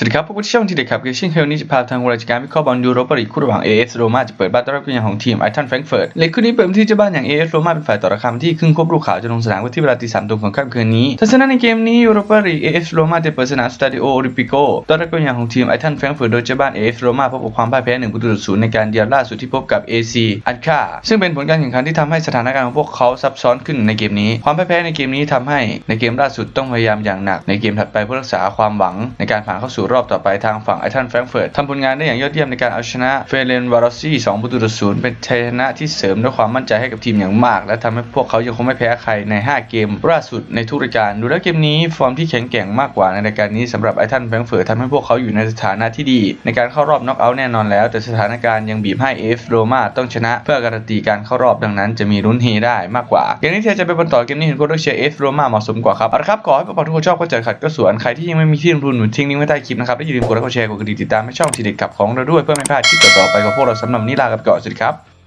สวัสดีครับพวกผู้ช่องทีเด็ดครับคือเช่นเคยวันนี้จะพาทางรายการวิเคราะห์บอลยูโรปลีกคู่ระหว่าง AS โรม่าจะเปิดบ้านต้อนรับกันอย่งของทีมไอทันแฟรงก์เฟิร์ตเล็กคู่นี้เปิดที่เจ้าบ้านอย่าง AS โรม่าเป็นฝ่ายต่อราคาที่ครึ่งควบลูกขาวจะลงสนามที่เวลาตีสามตรงของค่ำคืนนี้ทัศนะในเกมนี้ยูโรปลีก AS โรม่าจะเปิดสนามสตาดิโอโอลิมปิโกต้อนรับกันอย่งของทีมไอทันแฟรงก์เฟิร์ตโดยเจ้าบ้าน AS โรม่าพบกับความพ่ายแพ้หนึ่งประตูต่อศูนย์ในการเยือนล่าสุดที่พบกับ AC อัดคาซึ่งเป็นผลการแข่งขันที่ทำให้สถานการณ์ของพวกเขาซับซ้อนขึ้นในเกมนี้ ความพ่ายแพ้ในเกมนี้ทำให้ในเกมล่าสุดต้องพยายามอย่างหนักในเกมถัดไปเพื่อรักษาความหวังในการผ่านเข้าสู่รอบต่อไปทางฝั่งไอทันแฟรงเฟิร์ตทำผลงานได้อย่างยอดเยี่ยมในการเอาชนะเฟเรนวารอซี่2ประตูต่อศูนย์เป็นชัยชนะที่เสริมด้วยความมั่นใจให้กับทีมอย่างมาก และทำให้พวกเขายังคงไม่แพ้ใครใน 5 เกมล่าสุดในทุกรายการ ดูแล้วเกมนี้ฟอร์มที่แข็งแกร่งมากกว่าในรายการนี้สำหรับไอทันแฟรงเฟิร์ตทำให้พวกเขาอยู่ในสถานะที่ดี ในการเข้ารอบน็อกเอาท์แน่นอนแล้ว แต่สถานการณ์ยังบีบให้เอฟโรมาต้องชนะ เพื่อการันตีการเข้ารอบดังนั้น จะมีลุ้นเฮได้มากกว่าเกมนี้เทียจะไปบอลต่อเกมนี้เห็นว่าเชียร์เอฟโรมาเหมาะสมกว่าครับเอาละครับขอให้พวกเราทุกคนชอบก็จัดขัดก็สวนใครที่ยังไม่มีที่ลงทุนทิ้งลิงก์ไว้ใต้คลิปนะครับและอย่าลืมกดไลค์กดแชร์กดกระดิ่งติดตามให้ช่องทีเด็ดขับของเราด้วยเพื่อไม่พลาดคลิปต่อๆไปกับพวกเราสำหรับนี้ลากันไปก่อนสวัสดีครับ